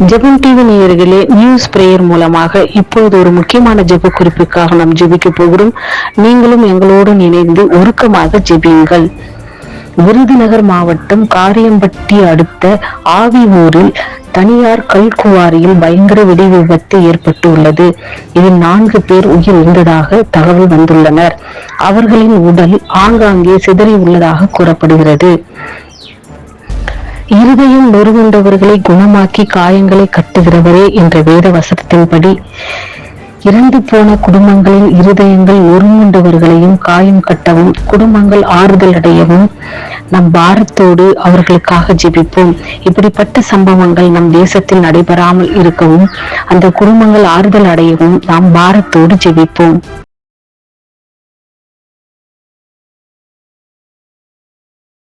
ஜெபம் டிவி நேயர்களே news prayer மூலமாக இப்பொழுது ஒரு முக்கியமான ஜெப குறிப்புக்காக நாம் ஜெபிக்க போகிறோம். நீங்களும் எங்களோடு இணைந்து ஒருக்கமாக ஜெபியுங்கள். விருதுநகர் மாவட்டம் காரியம்பட்டி அடுத்த ஆவி ஊரில் தனியார் கல்குவாரியில் பயங்கர வெடி விபத்து ஏற்பட்டுள்ளது. இதில் நான்கு பேர் உயிரிழந்ததாக தகவல் வந்துள்ளனர். அவர்களின் உடல் ஆங்காங்கே சிதறி உள்ளதாக கூறப்படுகிறது. இருதயம் நொறுங்குண்டவர்களை குணமாக்கி காயங்களை கட்டுகிறவரே என்ற வேத வசனத்தின்படி இறந்து போன குடும்பங்களில் இருதயங்கள் ஒருங்குண்டவர்களையும் காயம் கட்டவும் குடும்பங்கள் ஆறுதல் அடையவும் நம் பாரத்தோடு அவர்களுக்காக ஜெபிப்போம். இப்படிப்பட்ட சம்பவங்கள் நம் தேசத்தில் நடைபெறாமல் இருக்கவும் அந்த குடும்பங்கள் ஆறுதல் அடையவும் நாம் பாரத்தோடு ஜெபிப்போம்.